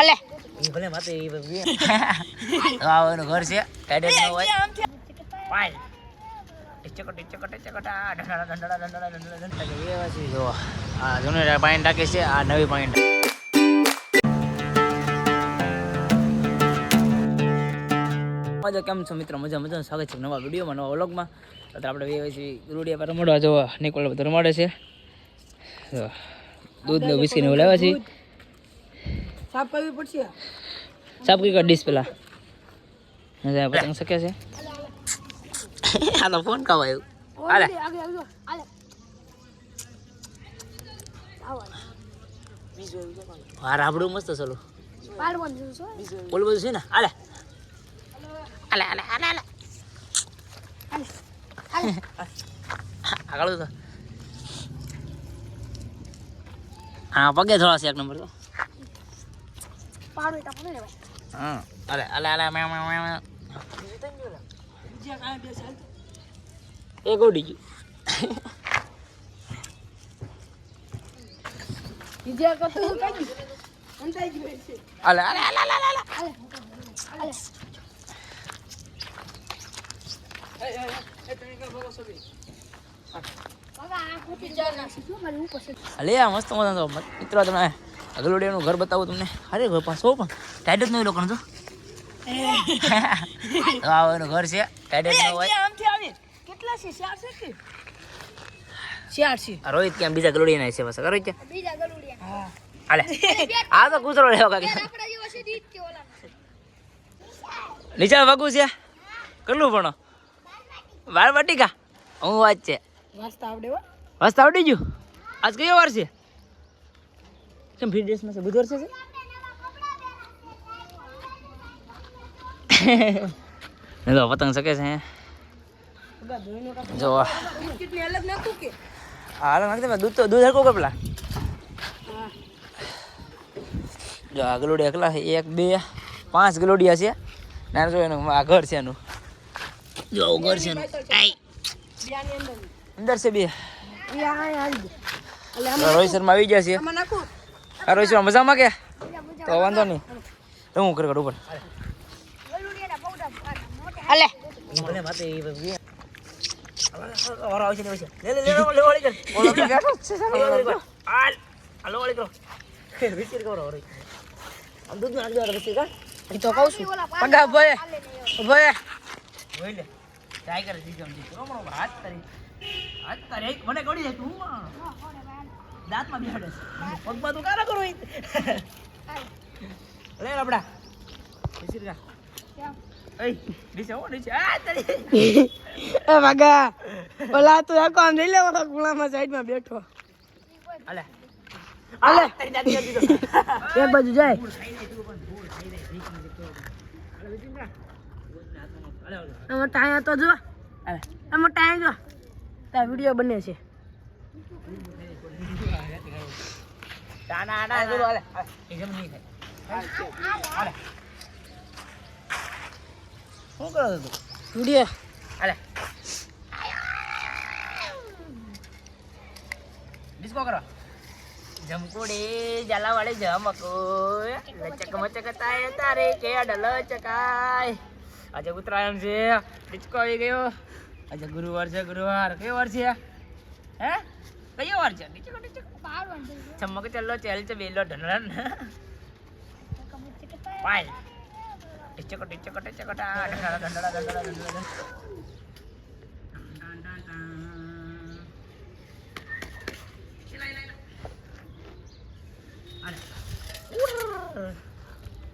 અલે. ભલે માતે એ બધી આવો એનું ઘર છે ટાઈડેડ ન હોય. પાય ચકટ ચકટ ચકટ. આ ઢંઢળા ઢંઢળા ઢંઢળા ઢંઢળા ઢંઢળા. એ વાસી જો. આ જૂનું પાણી ટાંકે છે આ નવી પાણી મજા કેમ છો મિત્રો? મજા મજા સ્વાગત છે નવા વિડીયોમાં નવા વ્લોગમાં. અત્યારે આપણે બે પછી રૂડિયા પર રમાડવા જો નિકોલ બધું રમાડે છે. જો, દૂધ ને બિસ્કીટ ને એવું લાવ્યા છે સાફ કરવી પડશે? સાફ કરી કાઢીશ પેલા. મજા પતંગ શકે છે? આ તો ફોન કવાયું હા રાબડું મસ્ત ચલો. ઓલું બધું છે ને? હાલે અલે હાલે હાલે હાલે આગળ તો હા પગે થોડા છે એક નંબર તો. પાડો એટલે પડે ને ભાઈ. હા. હાલે હાલે હાલે મેં મેં એક ઉડી ગયું. બીજા અંતાઈ ગયું છે. અલે મસ્ત મજા મિત્રો તમે. અગલોડિયાનું ઘર બતાવું તમને. અરે ઘર પાછો પણ? ટાઈટ જ નહીં લોકોનું તો. તો આવો એનું ઘર છે ટાઈટ જ ન હોય. આમથી આવી કેટલા છે? ચાર છે કે? ચાર છે. રોહિત ક્યાં? બીજા ગલોડિયા છે બસ રોહિત ક્યાં? બીજા હા. હાલે આ તો કૂતરો લેવો કાકી આપણા જેવા છે દીત કે ઓલા નીચે વાગું છે? કેટલું ભણો? બાર હું વાત છે વાસ્તા આવડે વાસ્તા આવડી ગયું? આજ કયો વાર છે? કેમ ફ્રી ડ્રેસમાં છે? બુધવાર છે તો પતંગ શકે છે? જો કેટલી હાલ નાખતે દૂધ તો દૂધ હરકો કપલા. જો આ ગલોડિયા એકલા છે એક બે પાંચ ગલોડિયા છે. ના જો એનું આ ઘર છે એનું. જો ઘર છે એનું. અંદર અંદર છે બે. રોહિત શર્મા આવી ગયા છે. રોહિત શર્મા મજામાં કે? તો વાંધો નહીં. તો હું કરે ઉપર અલે કર તો કરો કરો કર કહું છું પગા ભય ભય. જોઈ ટ્રાય કરે દીધો હાથ તારી. હાથ તારી. મને કડી જાય તું દાંતમાં બિહાડે છે. પગમાં તું કારા કરો લે રબડા. તું ઓલા સાઈડમાં બેઠો. બાજુ જાય. આમાં ટાયા તો જો. આમાં ટાયા જો. તાર વીડિયો બને છે. ટાના ટાના કરું હાલે હાલે. એકદમ નહીં થાય હાલે. શું કરો છો તું? વીડિયો. હાલે. ડિસ્કો કરો. જમકુડી જલાવાળી જમકો લચક મચક તાય તારે કેડ ચકાય આજે ઉત્તરાયણ છે ડિસ્કો આવી ગયો. આજે ગુરુવાર છે ગુરુવાર. કયો વાર છે? હે? કયો વાર છે? Disco disco. ચમક ચલ્લો ચેલ ચ બેલો ઢનરન પાય ટિચકો ટિચકો ટિચકો ટા ઢંઢળા ઢંઢળા ઢંઢળા ઢંઢળા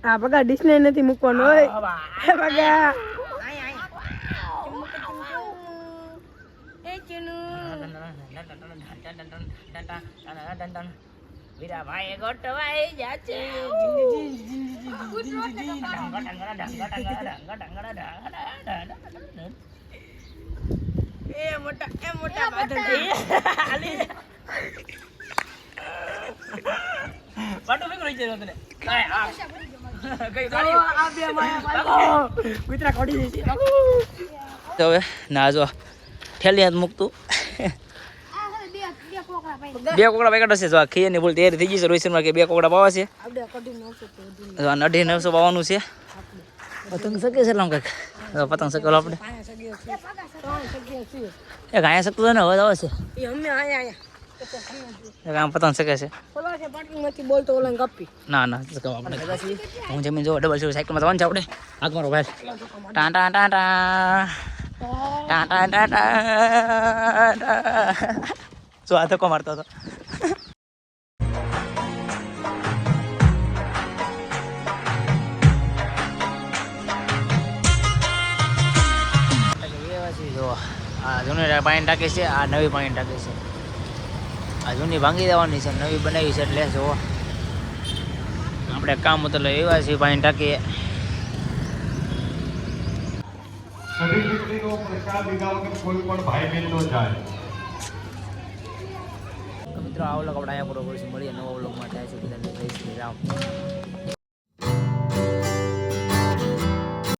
આ બગા ડિસ્ને નથી મૂકવાનો હોય પગા એ ચીનુ વીરાભાઈ ગોટવાઈ જા છે એ મોટા એ મોટા. પાટો ફેંકો રહી જાય તને. આ. હવે ના જો ઠેલી મૂકતું. બે બે કોક બે કોકડા પેકેટ હશે જો આ ખીરની ભૂલ તૈયારી થઈ ગઈ છે. રોહિત શર્મા કે બે કોકડા પાવા છે. અઢી નવસો પાવાનું છે. પતંગ શકે છે લામ કંઈક. પતંગ શકેલો આપણે. એક અહીંયા શકતો ને હવે આવે છે. આમ પતંગ શકે છે. છે ના ના આપણે હું જમીન જો ડબલ સાયકલમાં જવાનું છે આપણે. આગ ભાઈ. ટા ટા ટા ટા. જો આ ધક્કો મારતો હતો આ જૂની પાણી ટાંકી છે આ નવી પાણી ટાંકી છે. આ જૂની ભાંગી દેવાની છે નવી બનાવી છે એટલે જોવો આપણે કામ તો એવા છે પાણી ટાંકીએ સભી દીકરીનો પ્રસાદ લીધા વગર કોઈ પણ ભાઈ બહેન નો જાય. મિત્રો આ વ્લોગ આપણે અહીંયા પૂરો કરીશું. મળીએ નવો છે બધાને જય